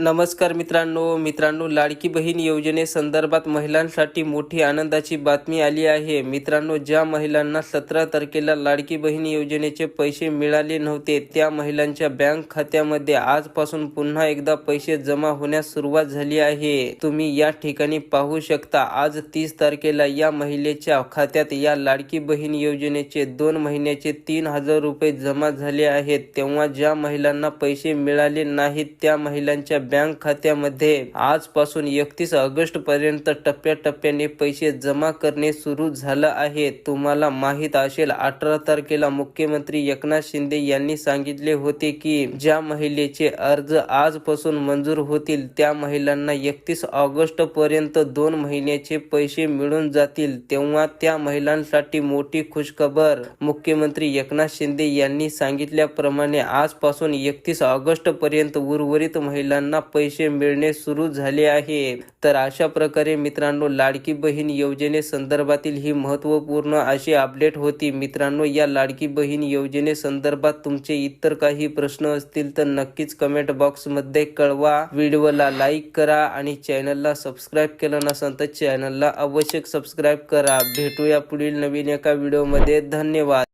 नमस्कार मित्रांनो मित्रांनो लाडकी बहीण योजनेसंदर्भात महिलांसाठी मोठी आनंदाची बातमी आली आहे. मित्रांनो ज्या महिलांना सतरा तारखेला लाडकी बहीण योजनेचे पैसे मिळाले नव्हते त्या महिलांच्या बँक खात्यामध्ये आजपासून पुन्हा एकदा पैसे जमा होण्यास सुरुवात झाली आहे. तुम्ही या ठिकाणी पाहू शकता आज तीस तारखेला या महिलेच्या खात्यात या लाडकी बहीण योजनेचे दोन महिन्याचे तीन हजार रुपये जमा झाले आहेत. तेव्हा ज्या महिलांना पैसे मिळाले नाहीत त्या महिलांच्या बँक खात्यामध्ये आजपासून एकतीस ऑगस्ट पर्यंत टप्प्याटप्प्याने पैसे जमा करणे सुरू झालं आहे. तुम्हाला माहीत असेल अठरा तारखेला मुख्यमंत्री एकनाथ शिंदे यांनी सांगितले होते की ज्या महिलेचे अर्ज आजपासून मंजूर होतील त्या महिलांना एकतीस ऑगस्ट पर्यंत दोन महिन्याचे पैसे मिळून जातील. तेव्हा त्या महिलांसाठी मोठी खुशखबर मुख्यमंत्री एकनाथ शिंदे यांनी सांगितल्याप्रमाणे आजपासून एकतीस ऑगस्ट पर्यंत उर्वरित महिलांना पैसे मिळणे सुरू झाले आहे. तर अशा प्रकारे मित्रांनो लाडकी बहीण योजनेसंदर्भातील ही महत्त्वपूर्ण अशी अपडेट होती. मित्रांनो या लाडकी बहीण योजनेसंदर्भात तुमचे इतर काही प्रश्न असतील तर नक्कीच कमेंट बॉक्समध्ये कळवा. व्हिडिओला लाईक करा आणि चॅनलला सबस्क्राईब केलं नसेल तर चॅनलला आवश्यक सबस्क्राईब करा. भेटूया पुढील नवीन एका व्हिडिओमध्ये धन्यवाद.